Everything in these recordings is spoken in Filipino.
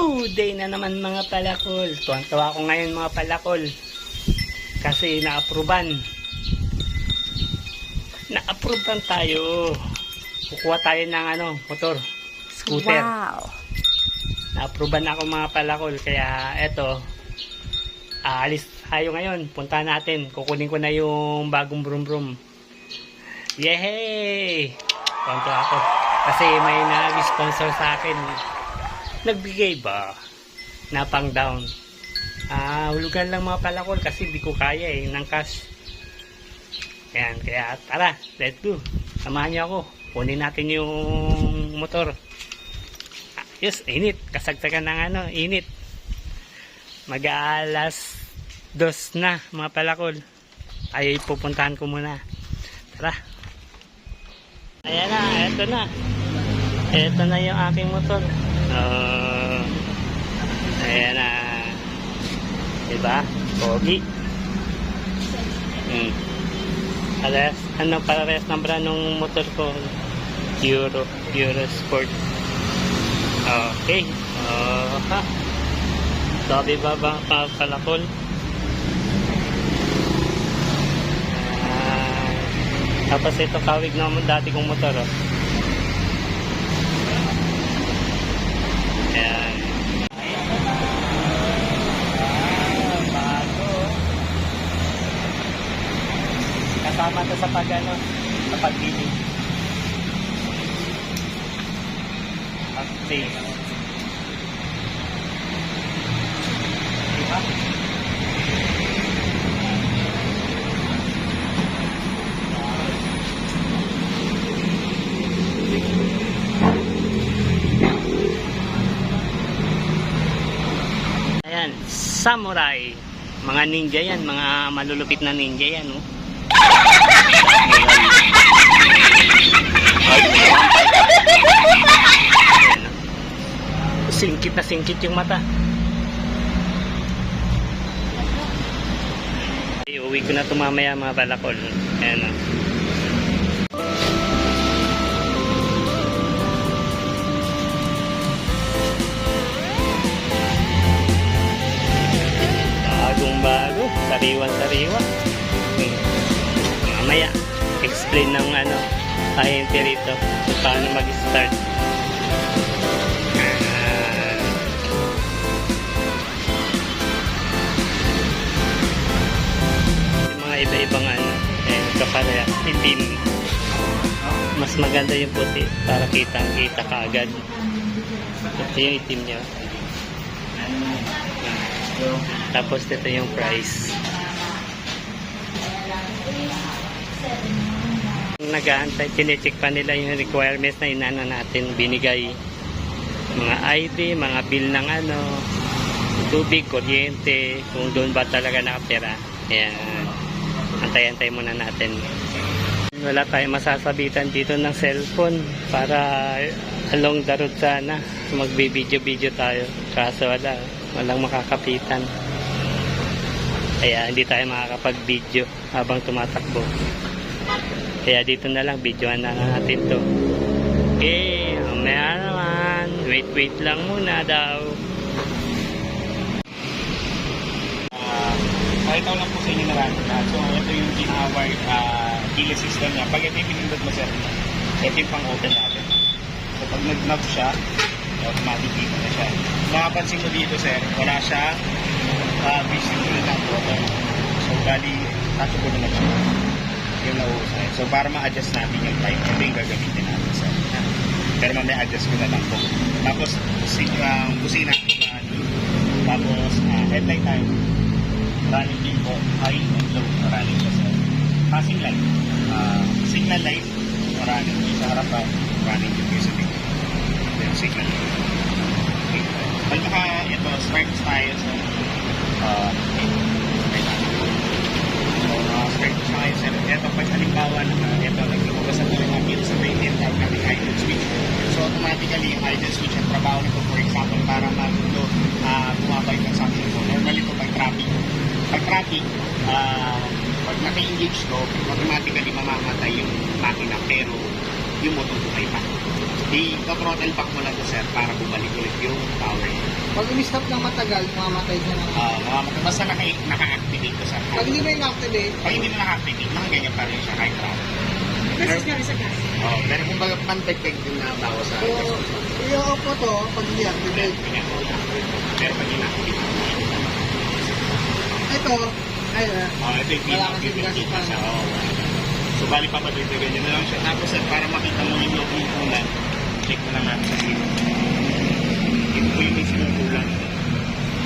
Good day na naman mga palakol. Tuwan-tuwa ako ngayon mga palakol. Kasi na-approvean. Na-approvean tayo. Kukuha tayo ng ano, motor. Scooter. Wow. Na-approvean ako mga palakol. Kaya eto, aalis tayo ngayon. Punta natin. Kukunin ko na yung bagong brum brum. Yehey! Tuwan-tuwa ako. Kasi may nag-sponsor sa akin nagbigay ba? Na pang down. Ah hulugan lang mga palakol kasi di ko kaya eh ng cash. Yan kaya tara let's go. Samahan niyo ako. Kunin natin yung motor. Ah, yes init. Kasagsagan ng ano init. Mag aalas dos na mga palakol. Ay pupuntahan ko muna. Tara. Ayan na eto na. Eto na yung aking motor Uh, ayan na. Diba? Pogi. Hmm. Alas, ano parehas ng brand ng motor ko? Euro. Euro Sport. Okay. Uh, ha. Sabi ba ba pa? Ah, tapos ito kawig naman dati kong motor. Oh. Ano, sa pagbili. Okay. Diba? Ayan, samurai. Mga ninja yan, mga malulupit na ninja yan, oh. Ayan, oh. Singkit na singkit yung mata. Iuwi ko na ito mamaya mga balakol. Ayan, oh. Bagong bago, sariwan sariwa. Mamaya, explain ng ano, ahente rito kung paano mag-start. Yung mga iba-ibang ano, eh, kapareha, itim. Mas maganda yung puti para kitang-kita kaagad. Ito yung itim niya. Tapos ito yung price. Nag-aantay, chinecheck pa nila yung requirements na inano natin binigay. Mga ID, mga bill ng ano, tubig, kuryente, kung doon ba talaga nakatira. Ayan. Antay-antay muna natin. Wala tayong masasabitan dito ng cellphone para along the road sana magbibideo-video tayo. Kaso wala, walang makakapitan. Kaya hindi tayo makakapag-video habang tumatakbo. Kaya dito na lang, videoan na natin to. Okay, mamaya naman. Wait, wait lang muna daw. Ah, Pakita ko lang po sa inyo na lang. Ah, so, ito yung gina-wire uh, keyless system niya. Pag ito yung pinindot mo, sir, ito yung pang-open natin. So, pag nag-knob siya, automatic dito na siya. Makapansin mo dito, sir, wala siya uh, visible na button. So, bali, touchable na siya. Yung nauusahay. So, para ma-adjust natin yung time, ito yung gagamitin natin, sir. Pero mamaya adjust ko na lang po. Tapos, si, uh, busina, uh, tapos, uh, headlight time running din po, high and low running siya sir. Passing light, ah, signal light, running din sa harapan, running din sa likod. Ito signal light. Okay. Pag naka, ito, start tayo sa, uh. Uh, tayo sa, ito, pag halimbawa na, ito, naglubugas na tayo ng kids sa brain, tawag natin idle switch. So, automatically, yung idle switch, ang trabaho nito, for example, para mag-load, uh, bumaba yung consumption ko. Normally, ito, pag traffic, pag traffic, ah, pag naka-engage to, automatically mamamatay yung makina pero yung motor buhay pa. I-throttle back mo lang to sir para bumalik ulit yung power. Pag umi-stop ng matagal, mamamatay siya na. Ah, mga basta naka, naka-activate ko sa Pag hindi mo in-activate, Pag hindi mo naka-activate, nakaganyan pa rin siya kahit round. Kasi nga sa gas. Oh, pero kung baga pan-detect din na bawas sa so, i-off mo to pag hindi activate. Pero pag inactivate, Ito, ayun ah. oh, ito yung Wala kasi pinaka-activate gas dito pa. siya. Oh, so, bali pa ba dito ganyan na lang siya. Tapos, eh, para makita mo yung loob ng kulan, check mo lang natin sa sino. Po yung mismo kulan.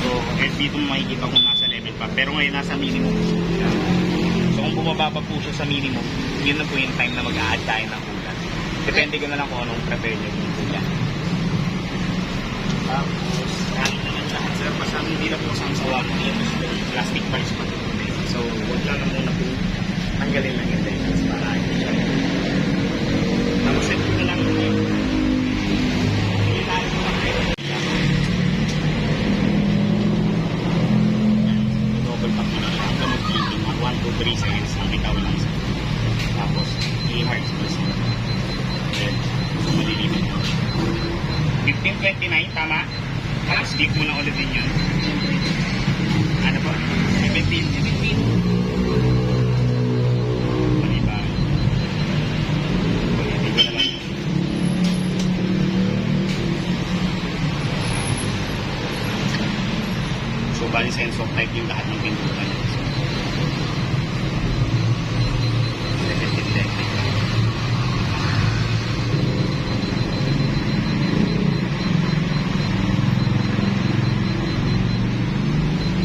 So, eh, dito makikita kung nasa level pa. Pero ngayon, nasa minimum. So, kung bumaba pa po siya sa minimum, yun na po yung time na mag-a-add tayo ng kulan. Depende ko na lang kung anong prepare nyo yung kulan. Tapos, kahit naman lahat, sir, basta hindi na po samsawa ko yung plastic parts pa. So, huwag na muna po tanggalin lang yung 1529, tama? Tapos click mo na ulit din yun. Ano ba? 17. 17. Mali ba? So, bali sense of type yung lahat ng pindutan. So, selective detect.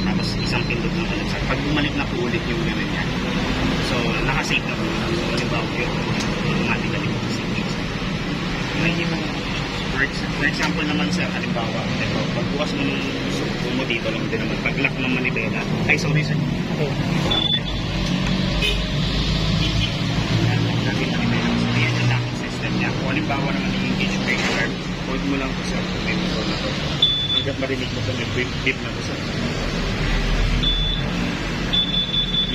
Tapos isang pindot na ulit. Sa pag bumalik na po ulit yung gano'n niya. So, nakasave na po. So, halimbawa yun, automatically po sa save. May yung for, for example naman sir, halimbawa, ito, pagbukas mo ng suko mo dito lang din naman, pag-lock ng manibela, ay sorry sir, Okay. Halimbawa naman yung engage breaker, hold mo lang po sir, kung may motor na to. Hanggang marinig mo ito, may beep beep na to sir.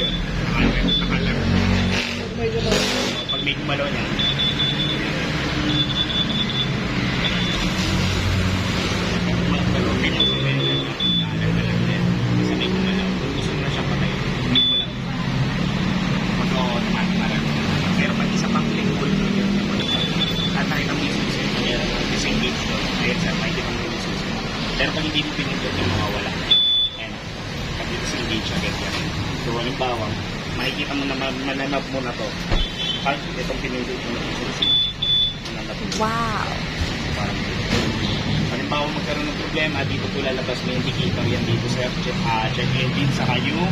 Yan, nakalarm, nakalarm. Pag may gano'n, Pag may gumalaw niya, pag gumalaw, may lang sa may nakalarm na lang din. Kasi may gumalaw, kung gusto mo na siya patay, click mo lang. Mag-automatic na lang. Pero pag isa pang click, hold mo yun. At nakita mo yung susi, meron ang disengage doon. Ayun sir, makikita mo yung susi. Pero pag hindi mo pinindot yung mawawala. Ayan. Pag disengage siya, ganyan. So, halimbawa, makikita mo na ma- mananap mo na to. Pag itong pinindot mo na yung mo. Wow. Parang Halimbawa magkaroon ng problema, dito po lalabas may indicator yan dito sir. Check, ah, check engine, saka yung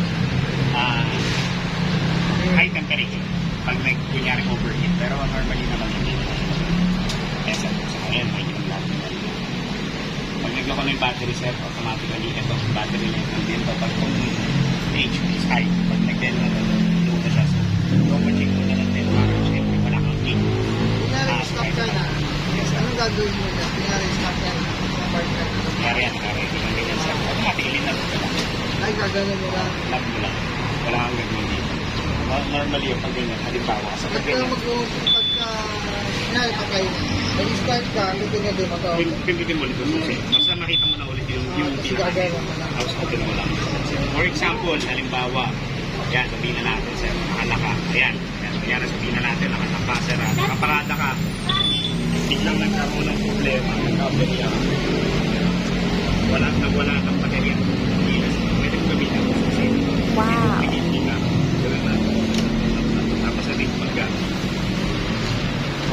ah, high temperature. Pag nag, kunyari overheat. Pero normally naman hindi. Kaya sir, saka yan, may kitang lahat ng. Pag nagloko na yung battery sir, automatically ito, battery life ng din. Pag kung stage is high, pag nag-10 na gagawin mo dyan? Kunyari stop ka na, sa part ka na. Nangyari yan, ng ganyan sir. Automatically na ka lang. Ay, gagawin mo lang. Love mo lang. Wala kang gagawin dito. No- Normally yung pag ganyan, halimbawa sa pag Pagka ganyan, mag pagka, kunyari patay na, mag-start ka, titignan din mo to. pin- pinitin mo yung susi. Basta makita mo na ulit yung, yung Tapos pinaka. gagawin mo lang. Tapos open mo lang. For example, halimbawa, yan, sabihin na natin, sir, nakalaka. Ayan, yan, ayan, sabihin na natin, nakalaka, sir, ah, nakaparada ka. Biglang nagkaroon ng problema, nagka-aberya ka. Wala, nawala ng baterya. Na, pwede mo gamitin ang susi. Wow. Hindi ka. Gawin na. Tapos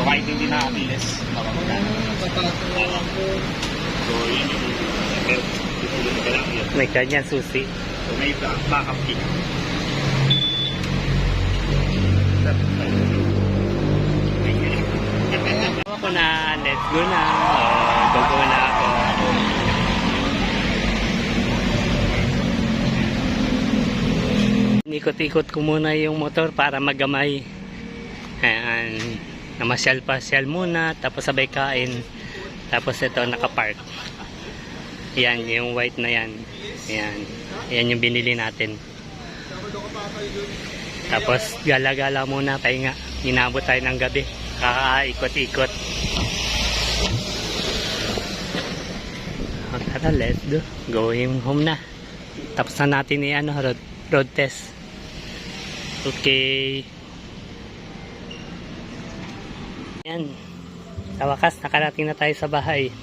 kahit hindi nakatilis, mapapagana. Papasok mo lang po. So yun yung. May ganyan susi. So may back- backup key. Ako na, let's go na. Oh, bago na ako. Ikot-ikot ko muna yung motor para magamay. Ayan. Namasyal-pasyal muna, tapos sabay kain. Tapos ito, nakapark. Yan, yung white na yan. Yan. Yan yung binili natin. Tapos gala-gala muna, pahinga. Inabot tayo ng gabi. Kakaikot-ikot. Tara, let's do. Going home na. Tapos na natin ni ano, road, road test. Okay. Yan. Sa wakas, nakarating na tayo sa bahay.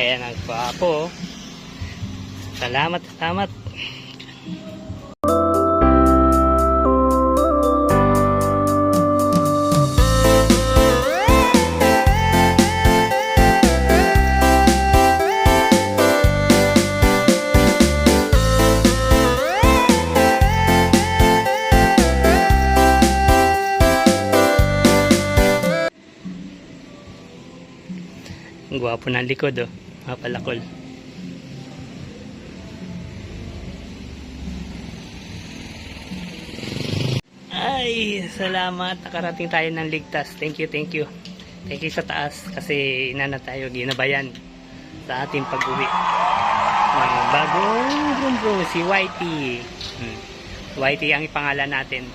Ayan ang gwapo. Salamat, salamat. Ang gwapo ng likod, oh. Mga palakol. Ay, salamat. Nakarating tayo ng ligtas. Thank you, thank you. Thank you sa taas kasi inana tayo ginabayan sa ating pag-uwi. Ng bagong brum brum, si Whitey. Hmm. Whitey ang ipangalan natin.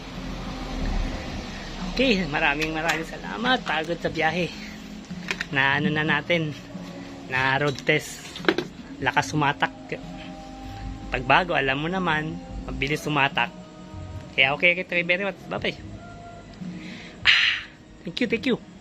Okay, maraming maraming salamat. Pagod sa biyahe. Na ano na natin, na road test. Lakas sumatak. Pagbago, alam mo naman, mabilis sumatak. Kaya okay, okay, very much. Bye-bye. Ah, thank you, thank you.